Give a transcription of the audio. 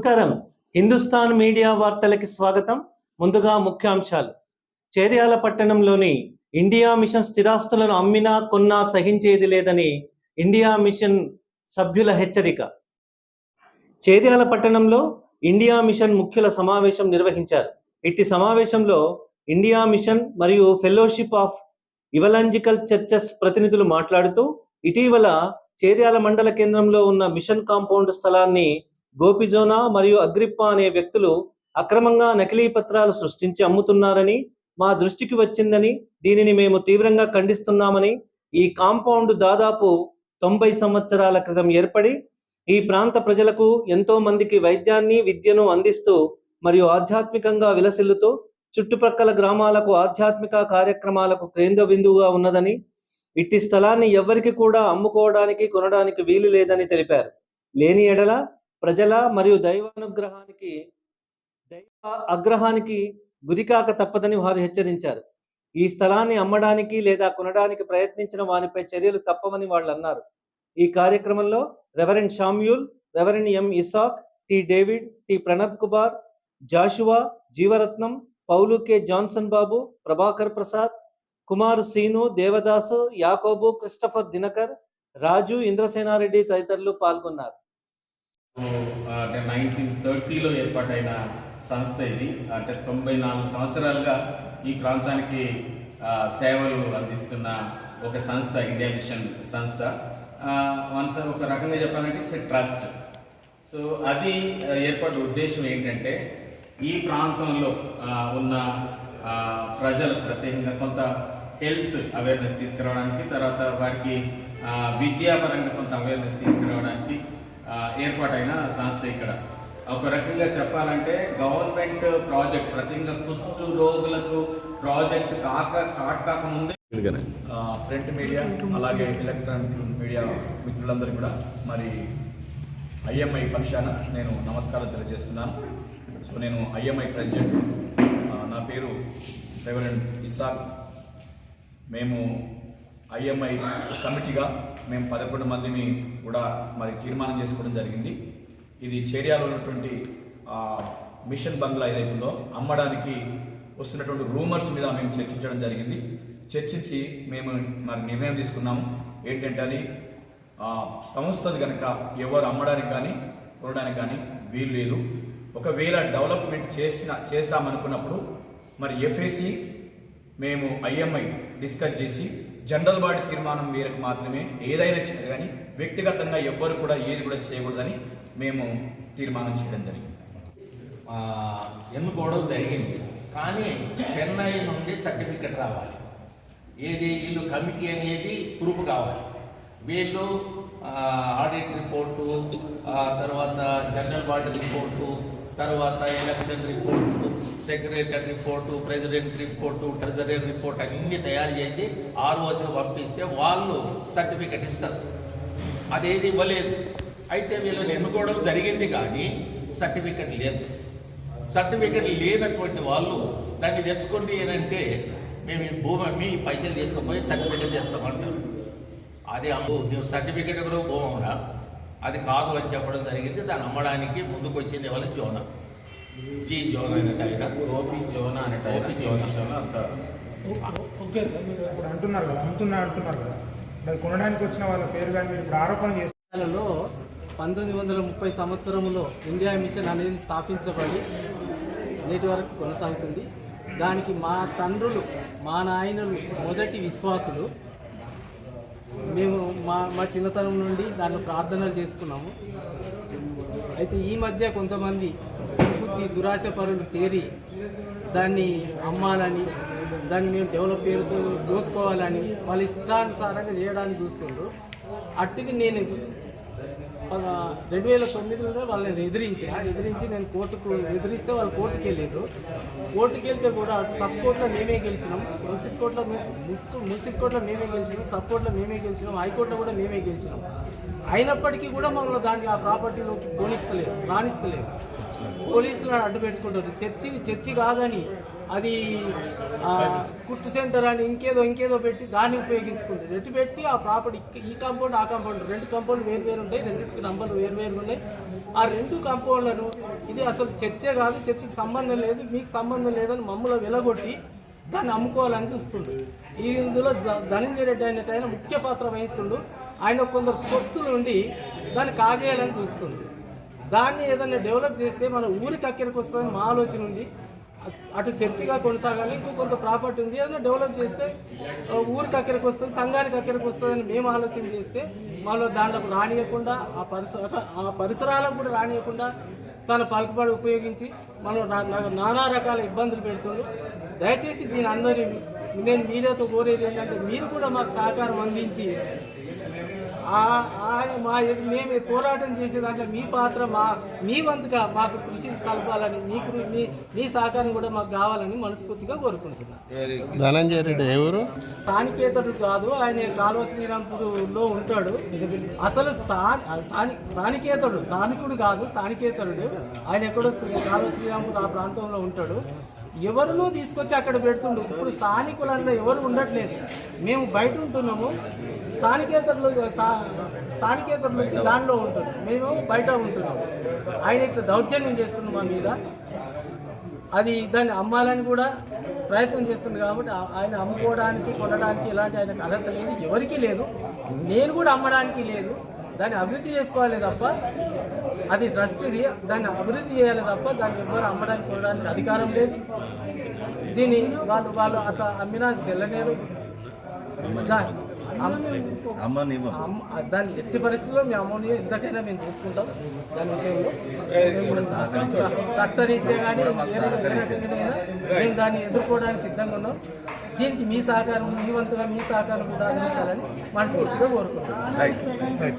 నమస్కారం. హిందుస్థాన్ మీడియా వార్తలకి స్వాగతం. ముందుగా ముఖ్యాంశాలు. చేర్యాల పట్టణంలోని ఇండియా మిషన్ స్థిరాస్తులను అమ్మినా కొన్నా సహించేది లేదని ఇండియా మిషన్ సభ్యుల హెచ్చరిక. చేర్యాల పట్టణంలో ఇండియా మిషన్ ముఖ్యుల సమావేశం నిర్వహించారు. ఇట్టి సమావేశంలో ఇండియా మిషన్ మరియు ఫెలోషిప్ ఆఫ్ ఇవలాంజికల్ చర్చెస్ ప్రతినిధులు మాట్లాడుతూ ఇటీవల చేర్యాల మండల కేంద్రంలో ఉన్న మిషన్ కాంపౌండ్ స్థలాన్ని గోపిజోనా మరియు అగ్రిప్ప అనే వ్యక్తులు అక్రమంగా నకిలీ పత్రాలు సృష్టించి అమ్ముతున్నారని మా దృష్టికి వచ్చిందని దీనిని మేము తీవ్రంగా ఖండిస్తున్నామని ఈ కాంపౌండ్ దాదాపు తొంభై సంవత్సరాల క్రితం ఏర్పడి ఈ ప్రాంత ప్రజలకు ఎంతో మందికి వైద్యాన్ని విద్యను అందిస్తూ మరియు ఆధ్యాత్మికంగా విలసిల్లుతూ చుట్టుప్రక్కల గ్రామాలకు ఆధ్యాత్మిక కార్యక్రమాలకు కేంద్ర బిందువుగా ఉన్నదని ఇట్టి స్థలాన్ని ఎవ్వరికి కూడా అమ్ముకోవడానికి కొనడానికి వీలు లేదని తెలిపారు. లేని ఎడల ప్రజల మరియు దైవానుగ్రహానికి దైవ అగ్రహానికి గురికాక తప్పదని వారు హెచ్చరించారు. ఈ స్థలాన్ని అమ్మడానికి లేదా కొనడానికి ప్రయత్నించిన వారిపై చర్యలు తప్పవని వాళ్ళు అన్నారు. ఈ కార్యక్రమంలో reverend Samuel reverend M Isaac T David T Pranab Kumar Joshua Jeevaratnam Paulu K Johnson Babu Prabhakar Prasad Kumar Seenu Devadasu Yakobu Christopher Dinakar రాజు ఇంద్రసేనారెడ్డి తదితరులు పాల్గొన్నారు. అంటే నైన్టీన్ థర్టీలో ఏర్పాటైన సంస్థ ఇది. అంటే తొంభై నాలుగు సంవత్సరాలుగా ఈ ప్రాంతానికి సేవలు అందిస్తున్న ఒక సంస్థ ఇండియా మిషన్ సంస్థ. వన్స్ ఒక రకంగా చెప్పాలంటే ఇట్స్ ట్రస్ట్. సో అది ఏర్పాటు ఉద్దేశం ఏంటంటే ఈ ప్రాంతంలో ఉన్న ప్రజలు ప్రత్యేకంగా కొంత హెల్త్ అవేర్నెస్ తీసుకురావడానికి తర్వాత వారికి విద్యాపరంగా కొంత అవేర్నెస్ తీసుకురావడానికి ఏర్పాటైన సంస్థ ఇక్కడ. ఒక రకంగా చెప్పాలంటే గవర్నమెంట్ ప్రాజెక్ట్ ప్రత్యేకంగా కుష్టు రోగులకు ప్రాజెక్ట్ కాక స్టార్ట్ కాకముందే ప్రింట్ మీడియా అలాగే ఎలక్ట్రానిక్ మీడియా మిత్రులందరూ కూడా మరి ఐఎంఐ పక్షాన నేను నమస్కారం తెలియజేస్తున్నాను. సో నేను ఐఎంఐ ప్రెసిడెంట్. నా పేరు రెవరెండ్ ఇస్సాక్ మేము ఐఎంఐ కమిటీగా మేము పదకొండు మందిని కూడా మరి తీర్మానం చేసుకోవడం జరిగింది. ఇది చేరియాలో ఉన్నటువంటి మిషన్ బంగ్లా ఏదైతుందో అమ్మడానికి వస్తున్నటువంటి రూమర్స్ మీద మేము చర్చించడం జరిగింది. చర్చించి మేము మరి నిర్ణయం తీసుకున్నాము. ఏంటంటే అది సంస్థది కనుక ఎవరు అమ్మడానికి కానీ కొనడానికి కానీ వీలు లేదు. ఒకవేళ డెవలప్మెంట్ చేసిన చేస్తామనుకున్నప్పుడు మరి ఎఫ్ఏసి మేము ఐఎంఐ డిస్కస్ చేసి జనరల్ బాడీ తీర్మానం మేరకు మాత్రమే ఏదైనా చేయాలి కానీ వ్యక్తిగతంగా ఎవ్వరు కూడా ఏది కూడా చేయకూడదని మేము తీర్మానం చేయడం జరిగింది. ఎన్నుకోవడం జరిగింది. కానీ చెన్నై నుండి సర్టిఫికెట్ రావాలి. ఏది వీళ్ళు కమిటీ అనేది ప్రూఫ్ కావాలి. వీళ్ళు ఆడిట్ రిపోర్టు తర్వాత జనరల్ బాడీ రిపోర్టు తర్వాత election report secretary report president report treasury report అన్ని తయారు చేసి ఆర్ఓసీకి పంపిస్తే వాళ్ళు సర్టిఫికెట్ ఇస్తారు. అదేది ఇవ్వలేదు. అయితే వీళ్ళని ఎన్నుకోవడం జరిగింది కానీ సర్టిఫికెట్ లేదు. సర్టిఫికెట్ లేనటువంటి వాళ్ళు దాన్ని తెచ్చుకోండి ఏంటంటే మేము ఈ భూమి అమ్మి పైసలు తీసుకుపోయి సర్టిఫికెట్ తెస్తామంటారు. అది అమ్ము నువ్వు సర్టిఫికెట్ కూడా భూమవునా అది కాదు అని చెప్పడం జరిగింది. దాన్ని అమ్మడానికి ముందుకు వచ్చింది ఎవరు? జోన. జీ జోన్ ఆయన గోపి జోనా అనే టైప్ ఈ విషయంలో అంత. ఓకే సార్ మీరు ఇప్పుడు అంటున్నారు కదా అంటున్నారు కదా. మరి కొనడానికి వచ్చిన వాళ్ళ పేరు కానీ మీరు ఇప్పుడు ఆరోపణ చేస్తున్నారు పంతొమ్మిది వందల ముప్పై సంవత్సరంలో ఇండియా మిషన్ అనేది స్థాపించబడి నేటి వరకు కొనసాగుతుంది. దానికి మా తండ్రులు మా నాయనలు మొదటి విశ్వాసులు మేము మా మా చిన్నతనం నుండి దాంట్లో ప్రార్థనలు చేసుకున్నాము. అయితే ఈ మధ్య కొంతమంది బుద్ధి దురాశ పరులు చేరి దాన్ని అమ్మాలని దాన్ని మేము డెవలప్ పేరుతో దోసుకోవాలని వాళ్ళ ఇష్టానుసారంగా చేయడానికి చూస్తుండ్రు. అట్టిది నేను రెండు వేల తొమ్మిదిలో వాళ్ళని ఎదిరించిన ఎదిరించి నేను కోర్టుకు ఎదిరిస్తే వాళ్ళు కోర్టుకు వెళ్ళారు కోర్టుకు వెళ్తే కూడా సబ్ కోర్టులో మేమే గెలిచినాం. మున్సిపల్ కోర్టులో మున్సిపల్ కోర్టులో మేమే గెలిచినాం. సబ్ కోర్టులో మేమే గెలిచినాం. హైకోర్టులో కూడా మేమే గెలిచినాం. అయినప్పటికీ కూడా మమ్మల్ని దాన్ని ఆ ప్రాపర్టీలోకి పోలిస్తలేదు రాణిస్తలేదు పోలీసులను అడ్డు పెట్టుకుంటారు చర్చిని చర్చి కాదని అది కుట్టు సెంటర్ అని ఇంకేదో ఇంకేదో పెట్టి దాన్ని ఉపయోగించుకుంటారు. ఎటు పెట్టి ఆ ప్రాపర్టీ ఈ కాంపౌండ్ ఆ కాంపౌండ్ రెండు కాంపౌండ్ వేరు వేరు ఉంటాయి రెండింటికి నంబర్లు వేరు వేరు ఉన్నాయి. ఆ రెండు కాంపౌండ్లను ఇది అసలు చర్చే కాదు చర్చకి సంబంధం లేదు మీకు సంబంధం లేదని మమ్మల్ని వెలగొట్టి దాన్ని అమ్ముకోవాలని చూస్తుండు. ఈ ఇందులో ధనంజయ రెడ్డి అనేట ఆయన ముఖ్య పాత్ర వహిస్తుండు. ఆయన కొందరు పొత్తులు ఉండి దాన్ని కాజేయాలని చూస్తుంది దాన్ని ఏదైనా డెవలప్ చేస్తే మన ఊరికి అక్కడికి వస్తుందని మా ఆలోచన ఉంది. అటు చర్చిగా కొనసాగాలి ఇంకో కొంత ప్రాపర్టీ ఉంది ఏదైనా డెవలప్ చేస్తే ఊరికి అక్కడికి వస్తుంది సంఘానికి అక్కడికి వస్తుందని మేము ఆలోచన చేస్తే మనలో దాంట్లోకి రానియకుండా ఆ పరిసర ఆ పరిసరాలకు కూడా రానియకుండా తన పలుకుబడి ఉపయోగించి మనం నా- నానా రకాల ఇబ్బందులు పెడుతుంది దయచేసి దీని అందరి నేను మీడియాతో కోరేది ఏంటంటే మీరు కూడా మాకు సహకారం అందించి మా మేము పోరాటం చేసే దాంట్లో మీ పాత్ర మా మీ వంతుగా మాకు కృషి కలపాలని మీ మీ మీ సహకారం కూడా మాకు కావాలని మనస్ఫూర్తిగా కోరుకుంటున్నాను ధనంజయ రెడ్డి ఎవరు స్థానికేతరుడు కాదు ఆయన కాలువ శ్రీరాంపూర్లో ఉంటాడు. అసలు స్థా స్థాని స్థానికేతరుడు స్థానికుడు కాదు స్థానికేతరుడు. ఆయన ఎక్కడో శ్రీ- కాలువ శ్రీరాంపూర్ ఆ ప్రాంతంలో ఉంటాడు. ఎవరినో తీసుకొచ్చి అక్కడ పెడుతుండు. ఇప్పుడు స్థానికులలో ఎవరు ఉండట్లేదు. మేము బయట ఉంటున్నాము. స్థానికేతరులు స్థా- స్థానికేతరులు వచ్చి దానిలో ఉంటారు మేము బయట ఉంటున్నాము ఆయన ఇట్లా దౌర్జన్యం చేస్తున్నాం మా మీద. అది దాన్ని అమ్మాలని కూడా ప్రయత్నం చేస్తుంది కాబట్టి ఆయన అమ్ముకోవడానికి కొనడానికి ఎలాంటి ఆయనకు అర్హత లేదు ఎవరికీ లేదు. నేను కూడా అమ్మడానికి లేదు. దాన్ని అభివృద్ధి చేసుకోవాలి తప్ప అది ట్రస్ట్ ఇది. దాన్ని అభివృద్ధి చేయాలి తప్ప దాన్ని ఎవరు అమ్మడానికి కొనడానికి అధికారం లేదు. దీన్ని వాళ్ళు వాళ్ళు అట్లా అమ్మినా చెల్లనేరు దాన్ని ఎట్టి పరిస్థితుల్లో మేము అమౌంట్ ఎంతకైనా మేము తీసుకుంటాం దాని విషయంలో. చట్టరీత్యా కానీ మేము దాన్ని ఎదుర్కోవడానికి సిద్ధంగా ఉన్నాం. దీనికి మీ సహకారం మీ వంతుగా మీ సహకారం కూడా అందించాలని మనస్ఫూర్తిగా కోరుకుంటున్నాం.